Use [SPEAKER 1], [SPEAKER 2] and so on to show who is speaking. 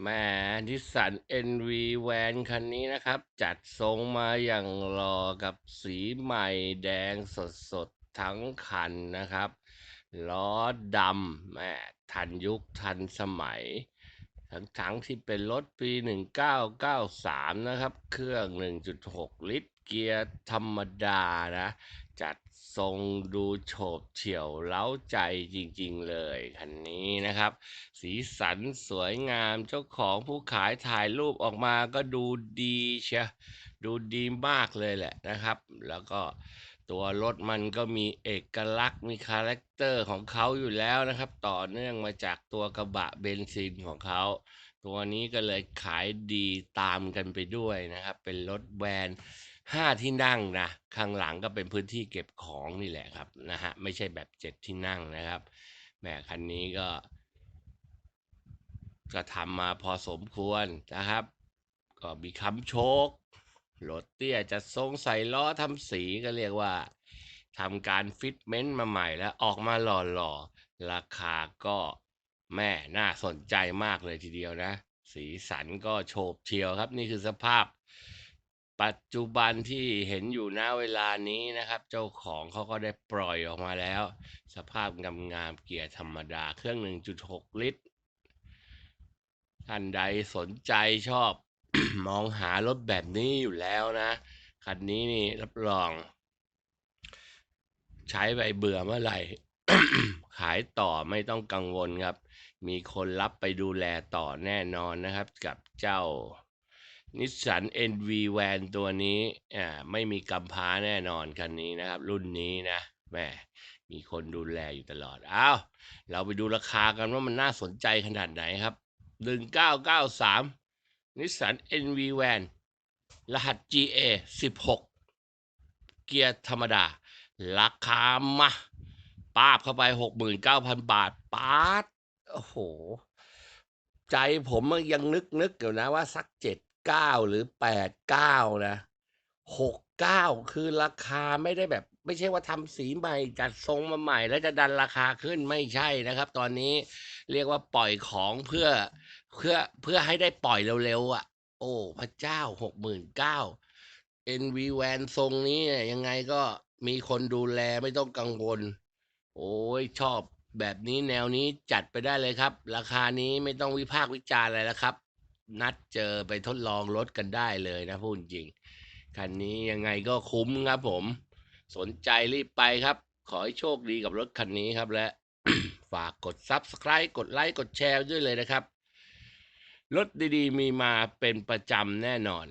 [SPEAKER 1] แหมนิสัน NV แวนคันนี้นะครับ จัดทรงมาอย่างรอกับสีใหม่แดงสดสดๆทั้งคันนะครับ ล้อดำแหมทันยุคทันสมัย ทั้งทั้งที่เป็นรถปี 1993 นะครับ เครื่อง 1.6 ลิตรเกียร์ธรรมดานะ จัดทรงดูโฉบเฉี่ยวเล้าใจจริงๆเลยคันนี้นะครับ สีสันสวยงามเจ้าของผู้ขายถ่ายรูปออกมาก็ดูดีเชียดูดีมากเลยแหละนะครับ แล้วก็ตัวรถมันก็มีเอกลักษณ์มีคาแรคเตอร์ของเขาอยู่แล้วนะครับ ต่อเนื่องมาจากตัวกระบะเบนซินของเขา ตัวนี้ก็เลยขายดีตามกันไปด้วยนะครับ เป็นรถแวน ห้าที่นั่งนะข้างหลังก็เป็นพื้นที่เก็บของนี่แหละครับนะฮะไม่ใช่แบบเจ็ดที่นั่งนะครับแหมคันนี้ก็ก็ทำมาพอสมควรนะครับ ก็มีคำโชครถเตี้ยจะทรงใส่ล้อทำสีก็เรียกว่าทำการฟิตเมนต์มาใหม่แล้วออกมาหล่อๆ ราคาก็แม่น่าสนใจมากเลยทีเดียวนะ สีสันก็โฉบเฉียวครับ นี่คือสภาพ ปัจจุบันที่เห็นอยู่ณเวลานี้นะครับ เจ้าของเขาก็ได้ปล่อยออกมาแล้ว สภาพงามๆเกียร์ธรรมดาเครื่อง 1.6 ลิตร ท่านใดสนใจชอบ มองหารถแบบนี้อยู่แล้วนะคันนี้นี่รับรอง ใช้ไปเบื่อเมื่อไหร่ ขายต่อไม่ต้องกังวลครับ มีคนรับไปดูแลต่อแน่นอนนะครับ กับเจ้า นิสสัน NV Van ตัวนี้อ่าไม่มีกำพร้าแน่นอนคันนี้นะครับ รุ่นนี้นะแม่มีคนดูแลอยู่ตลอดอ้าวเราไปดูราคากันว่ามันน่าสนใจขนาดไหนครับ 1993 นิสสัน NV Van รหัส GA 16 เกียร์ธรรมดา ราคามาป้าบเข้าไป 69,000 บาทปาดโอ้โห ใจผมยังนึกนึกอยู่นะว่าสักเจ็ด 79หรือ89นะ69คือราคาไม่ได้แบบ ไม่ใช่ว่าทำสีใหม่ จัดทรงมาใหม่ แล้วจะดันราคาขึ้นไม่ใช่นะครับ ตอนนี้เรียกว่าปล่อยของเพื่อเพื่อเพื่อให้ได้ปล่อยเร็วๆอะ โอ้พระเจ้า69 NV Van ทรงนี้เนี่ยยังไงก็มีคนดูแลไม่ต้องกังวล โอ้ยชอบแบบนี้แนวนี้จัดไปได้เลยครับ ราคานี้ไม่ต้องวิพากษ์วิจารณ์อะไรแล้วครับ นัดเจอไปทดลองรถกันได้เลยนะพูดจริง คันนี้ยังไงก็คุ้มครับผม สนใจรีบไปครับ ขอให้โชคดีกับรถคันนี้ครับและ ฝากกด Subscribe กดไลค์ กดแชร์ด้วยเลยนะครับ รถดีๆ มีมาเป็นประจำแน่นอน